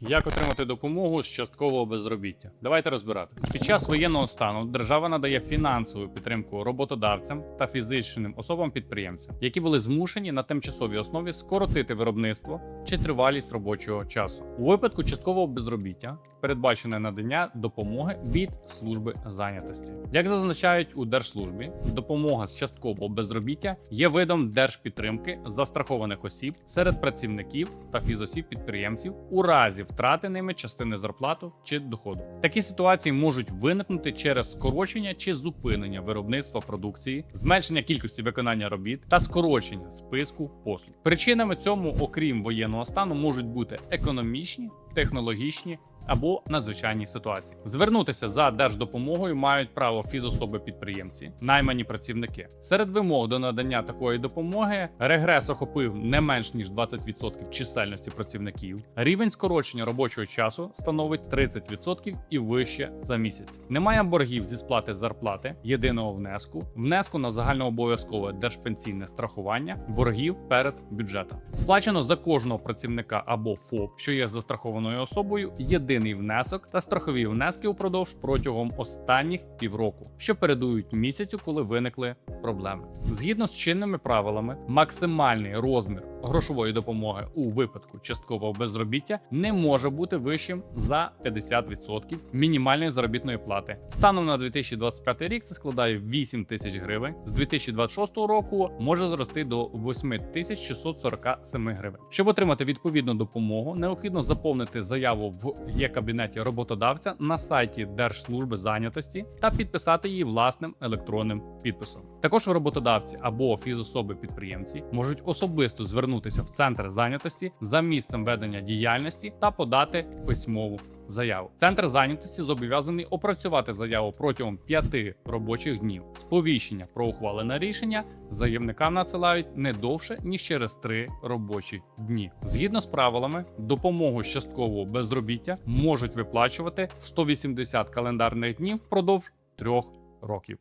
Як отримати допомогу з часткового безробіття? Давайте розбиратися. Під час воєнного стану держава надає фінансову підтримку роботодавцям та фізичним особам-підприємцям, які були змушені на тимчасовій основі скоротити виробництво чи тривалість робочого часу. У випадку часткового безробіття передбачене надання допомоги від служби зайнятості. Як зазначають у держслужбі, допомога з часткового безробіття є видом держпідтримки застрахованих осіб серед працівників та фізосіб-підприємців у разі втрати ними частини зарплату чи доходу. Такі ситуації можуть виникнути через скорочення чи зупинення виробництва продукції, зменшення кількості виконання робіт та скорочення списку послуг. Причинами цьому, окрім воєнного стану, можуть бути економічні, технологічні. Або надзвичайні ситуації звернутися за держдопомогою мають право фізособи-підприємці, наймані працівники. Серед вимог до надання такої допомоги регрес охопив не менш ніж 20% чисельності працівників. Рівень скорочення робочого часу становить 30% і вище за місяць. Немає боргів зі сплати зарплати, єдиного внеску, внеску на загальнообов'язкове держпенсійне страхування, боргів перед бюджетом. Сплачено за кожного працівника або ФОП, що є застрахованою особою, єдиний внесок та страхові внески упродовж протягом останніх півроку, що передують місяцю, коли виникли проблеми. Згідно з чинними правилами, максимальний розмір грошової допомоги у випадку часткового безробіття не може бути вищим за 50% мінімальної заробітної плати. Станом на 2025 рік це складає 8 тисяч гривень. З 2026 року може зрости до 8647 гривень. Щоб отримати відповідну допомогу, необхідно заповнити заяву в є-кабінеті роботодавця на сайті Держслужби зайнятості та підписати її власним електронним підписом. Також роботодавці або фізособи-підприємці можуть особисто звернутися в центр зайнятості за місцем ведення діяльності та подати письмову заяву. Центр зайнятості зобов'язаний опрацювати заяву протягом 5 робочих днів. Сповіщення про ухвалене рішення заявникам надсилають не довше ніж через 3 робочі дні. Згідно з правилами, допомогу часткового безробіття можуть виплачувати 180 календарних днів впродовж трьох років.